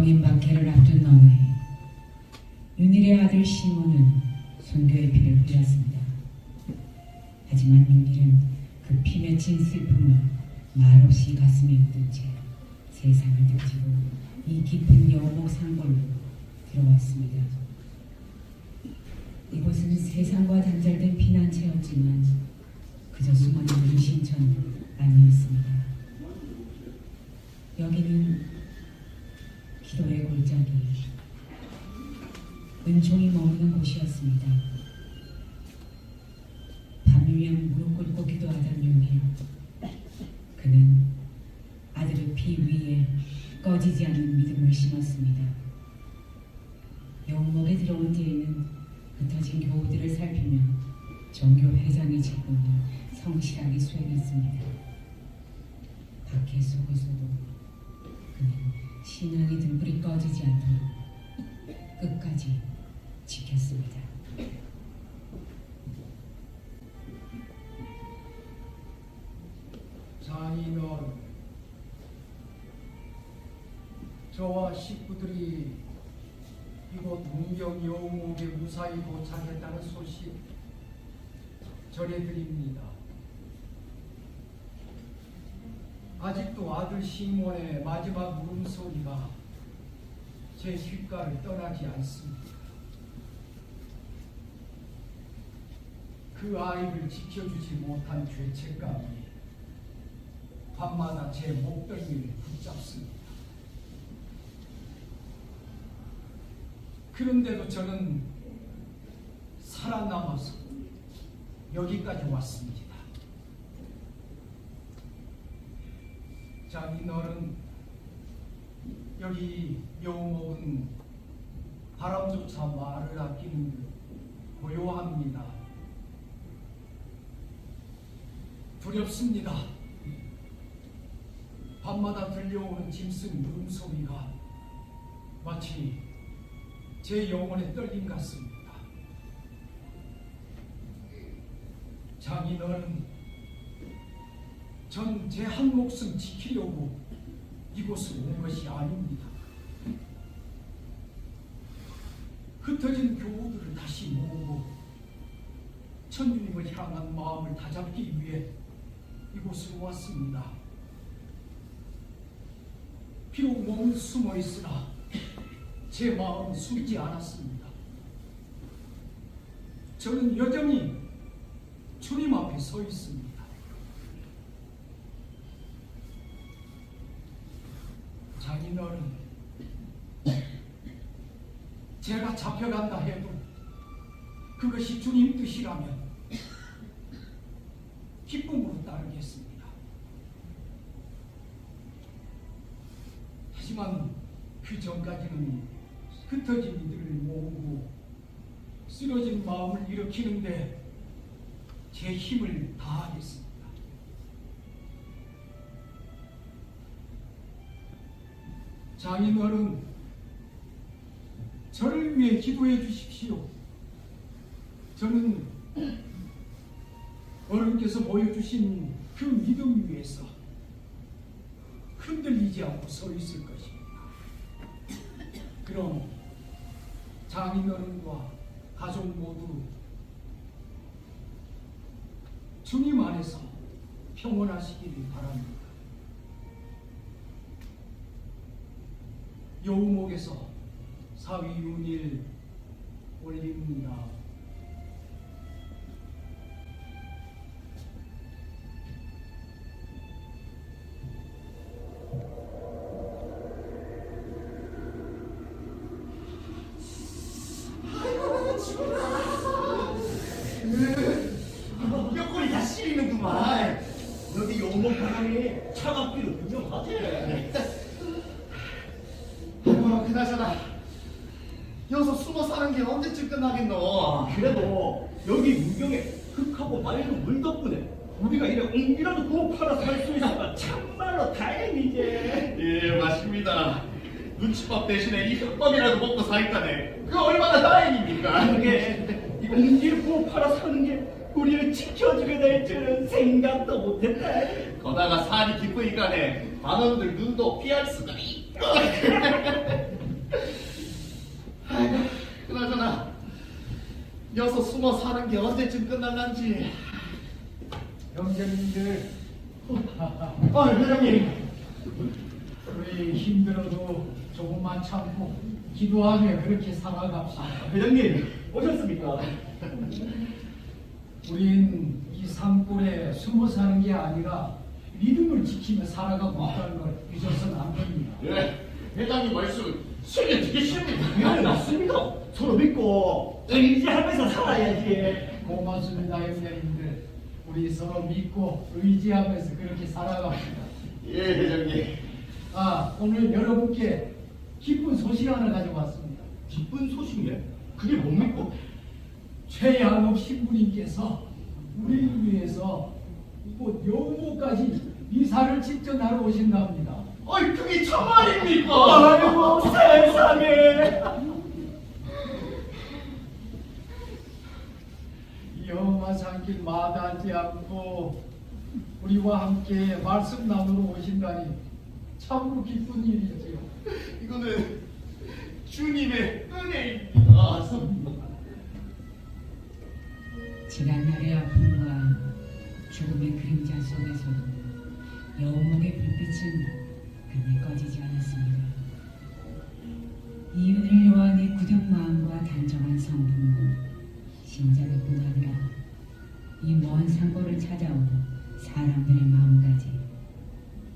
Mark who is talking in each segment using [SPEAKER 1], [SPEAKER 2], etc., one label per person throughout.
[SPEAKER 1] 영인 박해를 앞둔 해 윤일의 아들 시몬은 순교의 피를 흘렸습니다. 하지만 윤일은 그 피 맺힌 슬픔을 말없이 가슴에 묻은 채 세상을 등지고 이 깊은 여목 상골로 들어왔습니다. 이곳은 세상과 단절된 피난처였지만 그저 숨어있는 은신처는 아니었습니다. 여기는 기도의 골짜기, 은총이 머무는 곳이었습니다. 밤이면 무릎 꿇고 기도하던 윤희. 그는 아들의 피 위에 꺼지지 않는 믿음을 심었습니다. 영목에 들어온 뒤에는 흩어진 교우들을 살피며 종교 회장의 직분을 성실하게 수행했습니다. 박해 속에서도 그는 신앙의 등불이 꺼지지 않도록 끝까지 지켰습니다.
[SPEAKER 2] 장인어른 저와 식구들이 이곳 문경 여우목에 무사히 도착했다는 소식 전해드립니다. 아직도 아들 시몬의 마지막 울음소리가 제 귓가를 떠나지 않습니다. 그 아이를 지켜주지 못한 죄책감이 밤마다 제 목덜미를 붙잡습니다. 그런데도 저는 살아남아서 여기까지 왔습니다. 장인어른, 여기 여우목은 바람조차 말을 아끼는 듯 고요합니다. 두렵습니다. 밤마다 들려오는 짐승 울음소리가 마치 제 영혼의 떨림 같습니다. 장인어른, 전 제 한 목숨 지키려고 이곳을 온 것이 아닙니다. 흩어진 교우들을 다시 모으고 천주님을 향한 마음을 다잡기 위해 이곳으로 왔습니다. 비록 몸은 숨어 있으나 제 마음은 숨지 않았습니다. 저는 여전히 주님 앞에 서 있습니다. 인어른, 제가 잡혀간다 해도 그것이 주님 뜻이라면 기쁨으로 따르겠습니다. 하지만 그 전까지는 흩어진 이들을 모으고 쓰러진 마음을 일으키는데 제 힘을 다하겠습니다. 장인어른, 저를 위해 기도해 주십시오. 저는 어른께서 보여주신 그 믿음 위에서 흔들리지 않고 서 있을 것입니다. 그럼 장인어른과 가족 모두 주님 안에서 평온하시기를 바랍니다. 여우목에서 사위윤일 올립니다.
[SPEAKER 3] 그나저나 여기서 숨어 사는 게 언제쯤 끝나겠노?
[SPEAKER 4] 그래도 여기 문경에 흙하고 맑은 물 덕분에 우리가 이래 옹기라도 구워 팔아 살 수 있어서 참말로 다행이지.
[SPEAKER 3] 예 맞습니다. 눈치밥 대신에 이 흙밥이라도 먹고 사니까네. 그 얼마나 다행입니까?
[SPEAKER 4] 그게 이 옹기를 구워 팔아 사는 게 우리를 지켜주게 될 줄은 생각도 못했다.
[SPEAKER 3] 거다가 살이 깊으니까네 반원들 눈도 피할 수가 있고 그나저나 여기서 숨어 사는 게 언제쯤 끝날란지.
[SPEAKER 2] 형제님들
[SPEAKER 4] 아, 회장님.
[SPEAKER 2] 우리 힘들어도 조금만 참고 기도하며 그렇게 살아갑시다.
[SPEAKER 4] 회장님, 오셨습니까?
[SPEAKER 2] 우린 이 산골에 숨어 사는 게 아니라 믿음을 지키며 살아가고 있다는 걸 잊어서는 안 됩니다.
[SPEAKER 3] 예, 회장님 말씀 신뢰 되겠습니다.
[SPEAKER 4] 네, 맞습니다. 서로 믿고 의지하면서 살아야지.
[SPEAKER 2] 고맙습니다, 형제님들. 우리 서로 믿고 의지하면서 그렇게 살아갑시다.
[SPEAKER 3] 예, 회장님.
[SPEAKER 2] 아, 오늘 여러분께 기쁜 소식 하나 가져왔습니다.
[SPEAKER 4] 기쁜 소식이네. 그게 뭡니까?
[SPEAKER 2] 최양옥 신부님께서 우리를 위해서 곧 여우모까지 이사를 직접 하러 오신답니다.
[SPEAKER 3] 아이, 그게 참말입니까?
[SPEAKER 4] 아이고, 세상에.
[SPEAKER 2] 영화 산길 마다하지 않고 우리와 함께 말씀 나누러 오신다니 참으로 기쁜 일이지요.
[SPEAKER 3] 이거는 주님의 은혜입니다.
[SPEAKER 1] 지난날의 아픔과 죽음의 그림자 속에서도 여우목의 불빛은 끝내 꺼지지 않았습니다. 이윤을 요한의 굳은 마음과 단정한 성품은 신자뿐 아니라 이먼 산골을 찾아온 사람들의 마음까지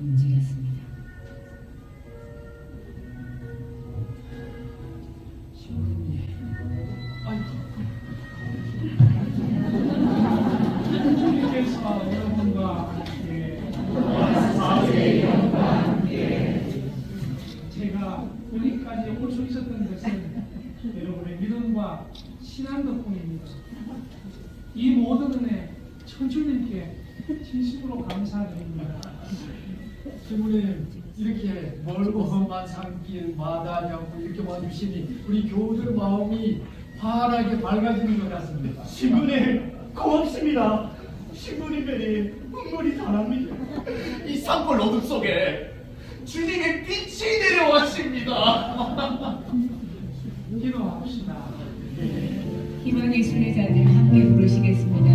[SPEAKER 1] 움직였습니다.
[SPEAKER 2] 신앙 덕분입니다. 이 모든 은혜 천주님께 진심으로 감사드립니다. 주님 이렇게 멀고 험한 산길 마다하지 않고 이렇게 와주시니 우리 교우들 마음이 환하게 밝아지는 것 같습니다.
[SPEAKER 4] 신부님, 고맙습니다. 신부님들이 눈물이 다납니다.
[SPEAKER 3] 이 산골 어둠 속에 주님의 빛이 내려왔습니다.
[SPEAKER 2] 기도합시다.
[SPEAKER 1] 희망의 순례자들 함께 부르시겠습니다.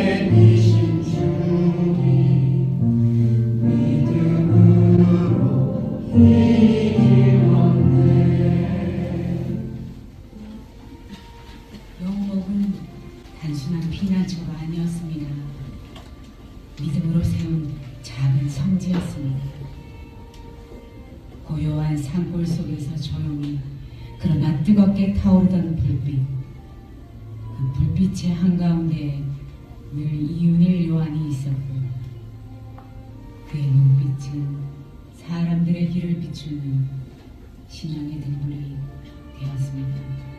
[SPEAKER 1] 아니었습니다. 믿음으로 세운 작은 성지였습니다. 고요한 산골 속에서 조용히 그러나 뜨겁게 타오르던 불빛. 그 불빛의 한가운데 늘 이윤일 요한이 있었고 그의 눈빛은 사람들의 길을 비추는 신앙의 등불이 되었습니다.